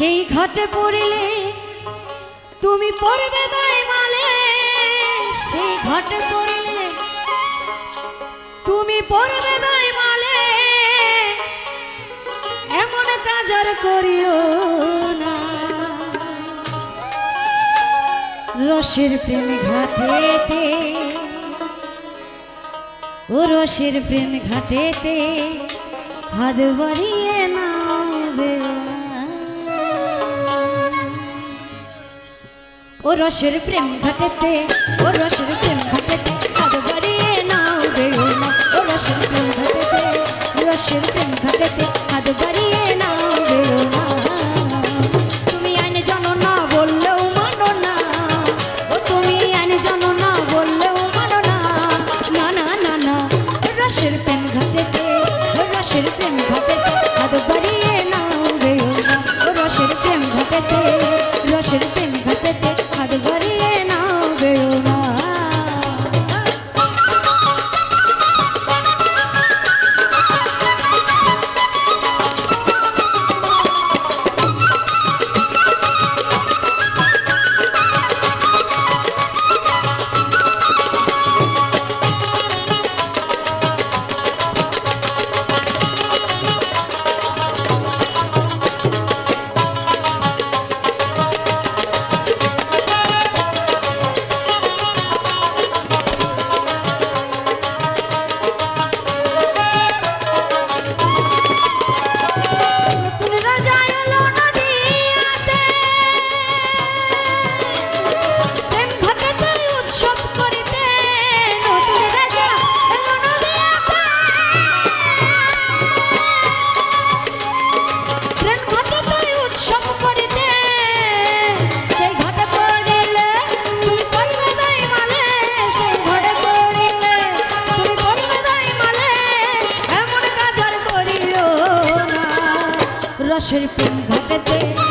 সেই ঘাটে পড়িলে তুমি পড়বে দায় মালে সেই ঘাটে পড়িলে তুমি পড়বে দায় মালে এমন কাজ আর করিও না। রসের প্রেম ঘাটেতে, ও রসের প্রেম ঘাটেতে হাত বাড়িয়ে ও রসের প্রেম ঘাটেতে, ও রসের প্রেম ঘাটেতে হাত বাড়িয়ে নাও বেরো না ও রসের প্রেম ঘাটেতে, রসের প্রেম ঘাটেতে হাত বাড়িয়ে নাও বেরো না তুমি আইন জানো না বললেও মানো না। ও তুমি আইন জানো না বললেও মানো না। না না না না, রসের প্রেম ঘাটেতে রসের প্রেম ঘাটেতে হাত বাড়িয়ে রসের পিন ঘাটেতে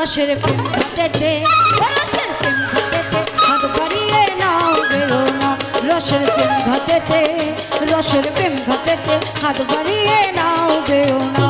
রসের প্রেম রসের প্রেম ঘাটেতে হাত বাড়িয়ে নাও বেরো রসের প্রেম রসের প্রেম হাত বাড়িয়ে নাও বেরো না।